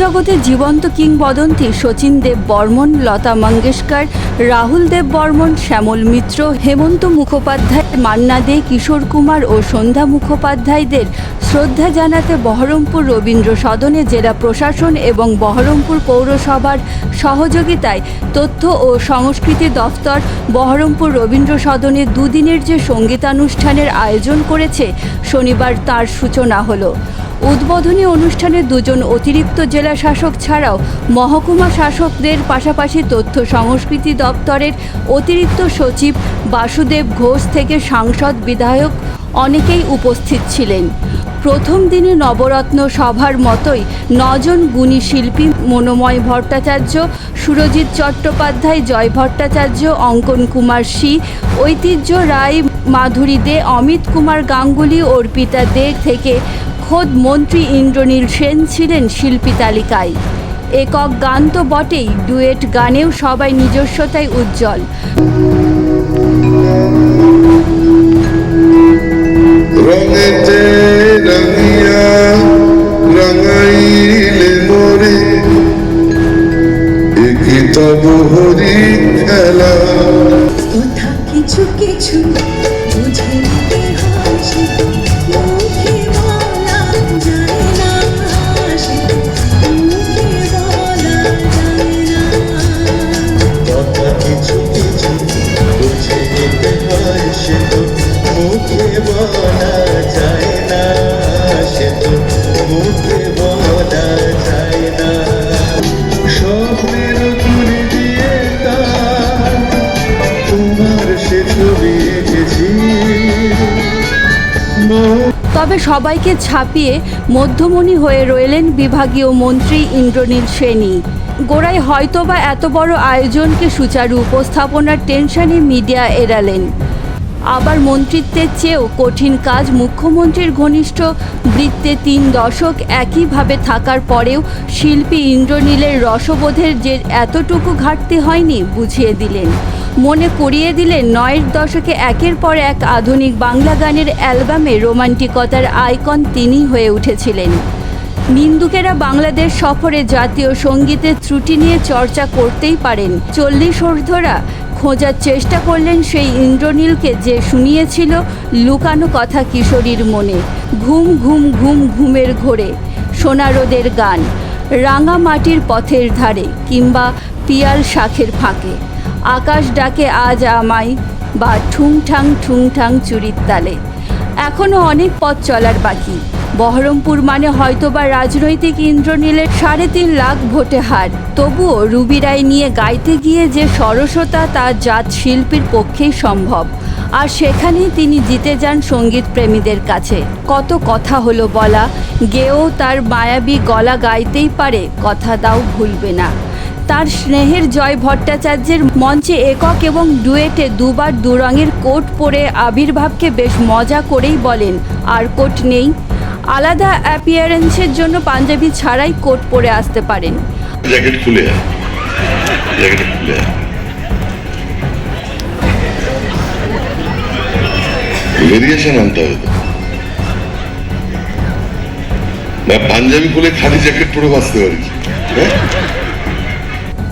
জগতে জীবন্ত কিংবদন্তি শচীন দেব বর্মন, লতা মঙ্গেশকর, রাহুল দেব বর্মন, শ্যামল মিত্র, হেমন্ত মুখোপাধ্যায়, মান্না দে, কিশোর কুমার ও সন্ধ্যা মুখোপাধ্যায়দের শ্রদ্ধা জানাতে বহরমপুর রবীন্দ্র সদনে জেলা প্রশাসন এবং বহরমপুর পৌরসভার সহযোগিতায় তথ্য ও সংস্কৃতি দফতর বহরমপুর রবীন্দ্র সদনে দুদিনের যে সঙ্গীতানুষ্ঠানের আয়োজন করেছে, শনিবার তার সূচনা হলো। উদ্বোধনী অনুষ্ঠানে দুজন অতিরিক্ত জেলা শাসক ছাড়াও মহকুমা শাসকদের পাশাপাশি তথ্য সংস্কৃতি দপ্তরের অতিরিক্ত সচিব বাসুদেব ঘোষ থেকে সাংসদ বিধায়ক অনেকেই উপস্থিত ছিলেন। প্রথম দিনে নবরত্ন সভার মতোই নজন গুণী শিল্পী মনোময় ভট্টাচার্য, সুরজিৎ চট্টোপাধ্যায়, জয় ভট্টাচার্য, অঙ্কন কুমার সি ঐতিহ্য রায় মাধুরী দে, অমিত কুমার গাঙ্গুলি, অর্পিতা দে থেকে খোদ মন্ত্রী ইন্দ্রনীল সেন ছিলেন শিল্পী তালিকায়। একক গান তো বটেই, ডুয়েট গানেও সবাই নিজস্বতায় উজ্জ্বল। তবে সবাইকে ছাপিয়ে মধ্যমণি হয়ে রইলেন বিভাগীয় মন্ত্রী ইন্দ্রনীল সেনী গোড়ায় হয়তোবা এত বড় আয়োজনকে সুচারু উপস্থাপনার টেনশনে মিডিয়া এড়ালেন। আবার মন্ত্রিত্বের চেয়েও কঠিন কাজ মুখ্যমন্ত্রীর ঘনিষ্ঠ বৃত্তে তিন দশক একইভাবে থাকার পরেও শিল্পী ইন্দ্রনীলের রসবোধের যে এতটুকু ঘাটতি হয়নি, বুঝিয়ে দিলেন। মনে করিয়ে দিলেন নয়ের দশকে একের পর এক আধুনিক বাংলা গানের অ্যালবামে রোমান্টিকতার আইকন তিনি হয়ে উঠেছিলেন। নিন্দুকেরা বাংলাদেশ সফরে জাতীয় সঙ্গীতের ত্রুটি নিয়ে চর্চা করতেই পারেন। চল্লিশ ঊর্ধ্বরা খোঁজার চেষ্টা করলেন সেই ইন্দ্রনীলকে যে শুনিয়েছিল, লুকানো কথা কিশোরীর মনে। ঘুম ঘুম ঘুম, ঘুমের ঘোরে, সোনারোদের গান। রাঙা মাটির পথের ধারে কিংবা পিয়াল শাখের ফাঁকে। আকাশ ডাকে আজ আমায়, বা ঠুংঠাং ঠুংঠাং চুরির তালে। এখনও অনেক পথ চলার বাকি। বহরমপুর মানে হয়তোবা রাজনৈতিক ইন্দ্রনীলের সাড়ে তিন লাখ ভোটে হার। তবুও রুবি রায় নিয়ে গাইতে গিয়ে যে সরসতা তার জাত শিল্পীর পক্ষেই সম্ভব। আর সেখানেই তিনি জিতে যান সংগীত প্রেমীদের কাছে। কত কথা হলো বলা, গেয়েও তার মায়াবী গলা গাইতেই পারে, কথা দাও ভুলবে না। তার স্নেহের জয় ভট্টাচার্যের মঞ্চে একক এবং ডুয়েটে দুবার দুরঙের কোট পরে আবির্ভাবকে বেশ মজা করেই বলেন, আর কোট নেই। আলাদা অ্যাপিয়ারেন্সের জন্য পাঞ্জাবি ছাড়াই কোট পরে আসতে পারেন। পাঞ্জাবি খুলে খালি জ্যাকেট পরে বাঁচতে পারি হ্যাঁ?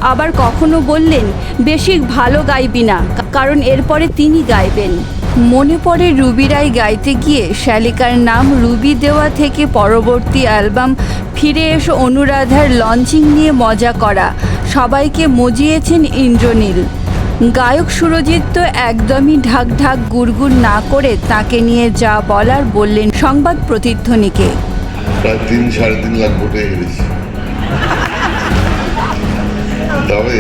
আবার কখনো বললেন বেশি ভালো গাইবি না। কারণ এরপরে তিনি গাইবেন। মনে পড়ে রুবি রায় গাইতে গিয়ে শ্যালিকার নাম রুবি দেওয়া থেকে পরবর্তী অ্যালবাম ফিরে এসো অনুরাধার লঞ্চিং নিয়ে মজা করা। সবাইকে মজিয়েছেন ইন্দ্রনীল। গায়ক সুরজিৎ তো একদমই ঢাক ঢাক গুড়গুড় না করে তাকে নিয়ে যা বলার বললেন সংবাদ প্রতিধ্বনিকে। প্রায় তিন সাড়ে তিন লাখ ভোটে তবে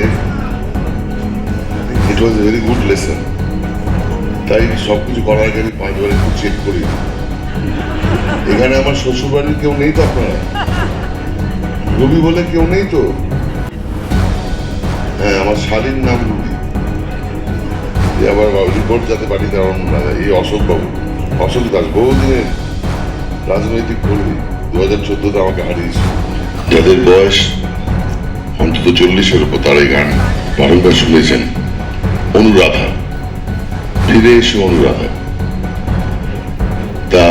it was very good lesson তাই সব কিছু করার আগে আমি পাঁচবার একটু চেক করি। এখানে আমার শ্বশুর বাড়ির কেউ নেই তো আপনারা? রবি বলে কেউ নেই তো? হ্যাঁ আমার শালীর নাম রুবি। এ আবার রিপোর্ট যাতে বাড়িতে আমার না এই অশোক বাবু। অশোক দাস, বহুদিনের রাজনৈতিক কর্মী। দু হাজার চোদ্দতে আমাকে হারিয়েছে যাদের বয়স অন্তত চল্লিশের উপর তার এই গান বারংবার শুনেছেন অনুরাধা। ফিরে এসে অনুরাধা। তা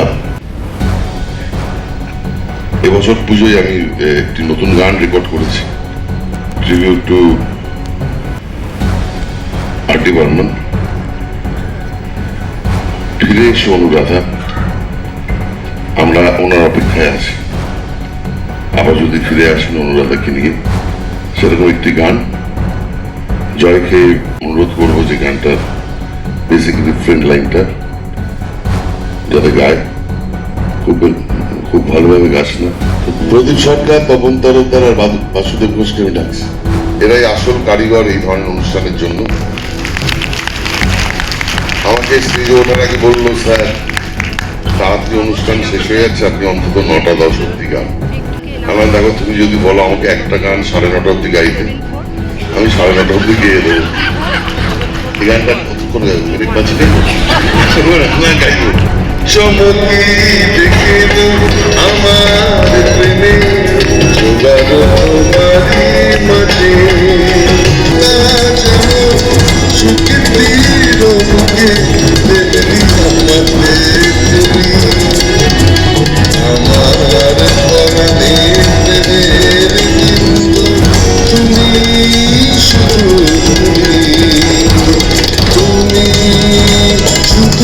এবছর পুজোয় আমি একটি নতুন গান রেকর্ড করেছি। Tribute to R Burman. ফিরে এসে অনুরাধা। আমরা ওনার অপেক্ষায় আছি। আবার যদি ফিরে আসেন অনুরাধাকে নিয়ে। সেরকম একটি গান। জয়কে অনুরোধ করব যে গানটা বেসিক্যালি ফ্রেন্ড লাইনটা যাতে গায়। খুব খুব ভালোভাবে গাছ না। প্রদীপ সরকার তপন তরফদার আর বাসুদেব ঘোষকে আমি ডাকছি। এরাই আসল কারিগর এই ধরনের অনুষ্ঠানের জন্য। আমাকে স্ত্রী ওঠার আগে বলল স্যার তাড়াতাড়ি অনুষ্ঠান শেষ হয়ে যাচ্ছে আপনি অন্তত নটা দশ অব্দি গান। আমার দেখো, তুমি যদি বলো আমাকে একটা গান সাড়ে নটা অব্দি গাইতে। আমি সাড়ে নটা অব্দি গিয়ে দেবো। এই গানটা কতক্ষণ গাইবো? মিনিট পাঁচ গাইবো চমকি দেখে আমার প্রেমে যোগাযোগ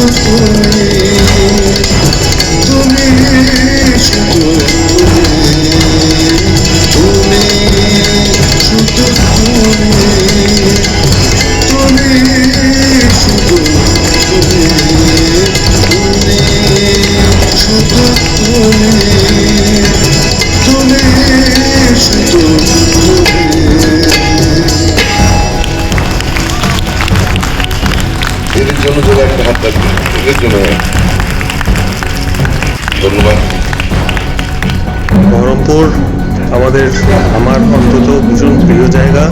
তুমি শুধু তুমি শুধু তুমি শুধু তুমি শুধু তুমি তুমি শুধু তুমি ধন্যবাদ। বহরমপুর আমাদের আমার অন্তত ভীষণ প্রিয় জায়গা।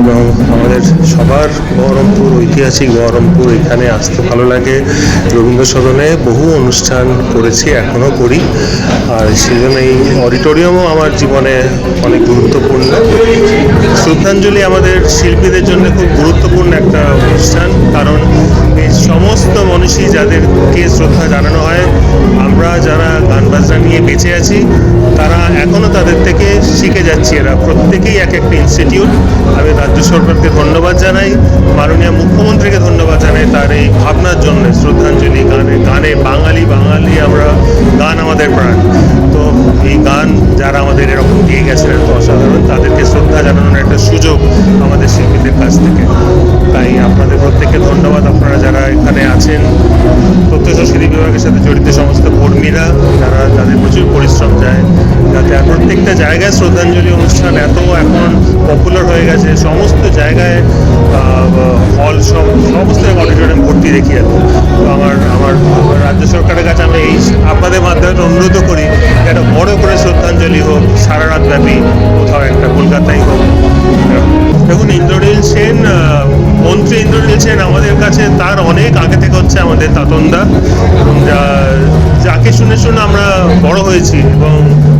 এবং আমাদের সবার বহরমপুর ঐতিহাসিক বহরমপুর এখানে আসতে ভালো লাগে। রবীন্দ্র সদনে বহু অনুষ্ঠান করেছি এখনও করি। আর সেজন্য এই অডিটোরিয়ামও আমার জীবনে অনেক গুরুত্বপূর্ণ। শ্রদ্ধাঞ্জলি আমাদের শিল্পীদের জন্য খুব গুরুত্বপূর্ণ একটা অনুষ্ঠান। কারণ এই সমস্ত মানুষই যাদেরকে শ্রদ্ধা জানানো হয়, আমরা যারা বাজনা নিয়ে বেঁচে আছি। তারা এখনও তাদের থেকে শিখে যাচ্ছি এরা। প্রত্যেকেই এক একটা ইনস্টিটিউট আমি রাজ্য সরকারকে ধন্যবাদ জানাই। মাননীয় মুখ্যমন্ত্রীকে ধন্যবাদ জানাই তার এই ভাবনার জন্য, শ্রদ্ধাঞ্জলি গানে গানে বাঙালি বাঙালি আমরা গান আমাদের প্রাণ। তো এই গান যারা আমাদের এরকম দিয়ে গেছেন এত অসাধারণ। তাদেরকে শ্রদ্ধা জানানোর জায়গায় হল সব, সমস্ত অডিটোরিয়াম ভর্তি এখন তো আমার আমার রাজ্য সরকারের কাছে আমি এই আপনাদের মাধ্যমে অনুরোধ করি একটা বড় করে শ্রদ্ধাঞ্জলি হোক, সারা রাত ব্যাপী কোথাও একটা কলকাতায় হোক। দেখুন, ইন্দ্রনীল সেন মন্ত্রী ইন্দ্রনীল সেন আমাদের কাছে তার অনেক আগে থেকে হচ্ছে আমাদের তাতনদা যাকে শুনে শুনে আমরা বড় হয়েছি এবং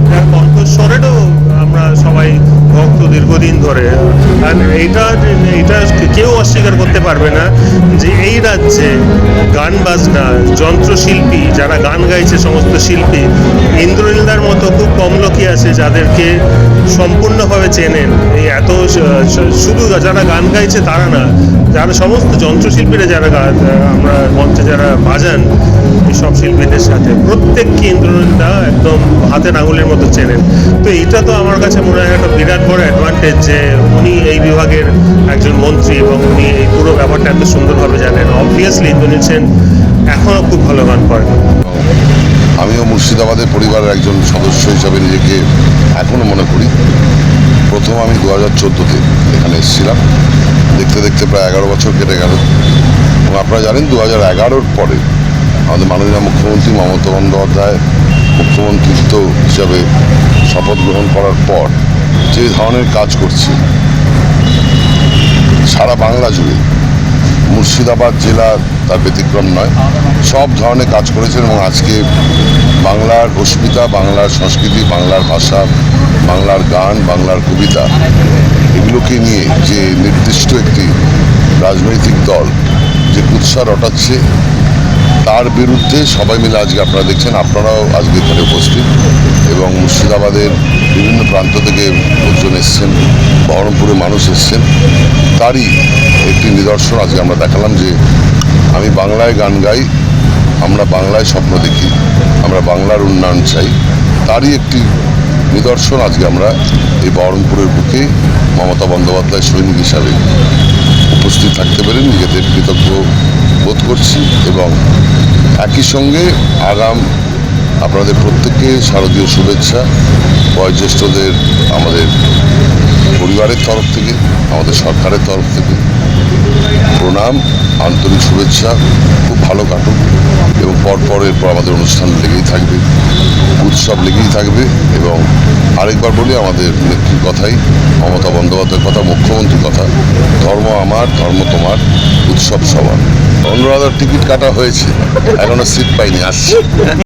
তার ভক্ত ধরে আর এইটা এইটা কেউ অস্বীকার করতে পারবে না যে এই রাজ্যে গান বাজনা, যন্ত্রশিল্পী, যারা গান গাইছে সমস্ত শিল্পী, ইন্দ্রনীলদার মতো খুব কম লোকই আছে যাদেরকে সম্পূর্ণভাবে চেনেন। এই এত শুধু যারা গান গাইছে তারা না, যারা সমস্ত যন্ত্রশিল্পীরা যারা আমরা মঞ্চে যারা বাজান সব শিল্পীদের সাথে প্রত্যেককে ইন্দ্রনীলদা একদম হাতের আঙুলের মতো চেনেন। তো এইটা তো আমার কাছে মনে হয় একটা বিরাট বড় অ্যাডভান্টেজ যে উনি এই বিভাগের একজন মন্ত্রী এবং উনি এই পুরো ব্যাপারটা এত সুন্দরভাবে জানেন। অবভিয়াসলি ইন্দ্রনীল সেন এখনও খুব ভালো গান করেন আমিও মুর্শিদাবাদের পরিবারের একজন সদস্য হিসাবে নিজেকে এখনও মনে করি। প্রথম আমি দু হাজার চোদ্দোতে এখানে এসেছিলাম। দেখতে দেখতে প্রায় এগারো বছর কেটে গেল। এবং আপনারা জানেন দু হাজার এগারোর পরে আমাদের মাননীয় মুখ্যমন্ত্রী মমতা বন্দ্যোপাধ্যায় মুখ্যমন্ত্রিত্ব হিসাবে শপথ গ্রহণ করার পর যে ধরনের কাজ করছে। সারা বাংলা জুড়ে। মুর্শিদাবাদ জেলা তার ব্যতিক্রম নয়। সব ধরনের কাজ করেছেন এবং আজকে বাংলার অস্মিতা বাংলার সংস্কৃতি, বাংলার ভাষা, বাংলার গান, বাংলার কবিতা, এগুলোকে নিয়ে যে নির্দিষ্ট একটি রাজনৈতিক দল যে কুৎসা রটাচ্ছে, তার বিরুদ্ধে সবাই মিলে আজকে আপনারা দেখছেন। আপনারাও আজকে এখানে উপস্থিত। এবং মুর্শিদাবাদের বিভিন্ন প্রান্ত থেকে লোকজন এসছেন বহরমপুরে মানুষ এসছেন। তারই একটি নিদর্শন আজকে আমরা দেখালাম যে আমি বাংলায় গান গাই, আমরা বাংলায় স্বপ্ন দেখি, আমরা বাংলার উন্নয়ন চাই। তারই একটি নিদর্শন আজকে আমরা এই বহরমপুরের বুকে মমতা বন্দ্যোপাধ্যায় সৈনিক হিসাবে উপস্থিত থাকতে পেরে নিজেদের কৃতজ্ঞ বোধ করছি এবং একই সঙ্গে আগাম আপনাদের প্রত্যেককে শারদীয় শুভেচ্ছা, বয়োজ্যেষ্ঠদের, আমাদের পরিবারের তরফ থেকে, আমাদের সরকারের তরফ থেকে প্রণাম, আন্তরিক শুভেচ্ছা, খুব ভালো কাটুক এবং পরপর এরপর আমাদের অনুষ্ঠান লেগেই থাকবে, উৎসব লেগেই থাকবে এবং আরেকবার বলি আমাদের নেত্রীর কথাই, মমতা বন্দ্যোপাধ্যায়ের কথা, মুখ্যমন্ত্রীর কথা, ধর্ম আমার, ধর্ম তোমার, উৎসব সবার। অনুরাধার টিকিট কাটা হয়েছে, এখনও সিট পাইনি, আসছে।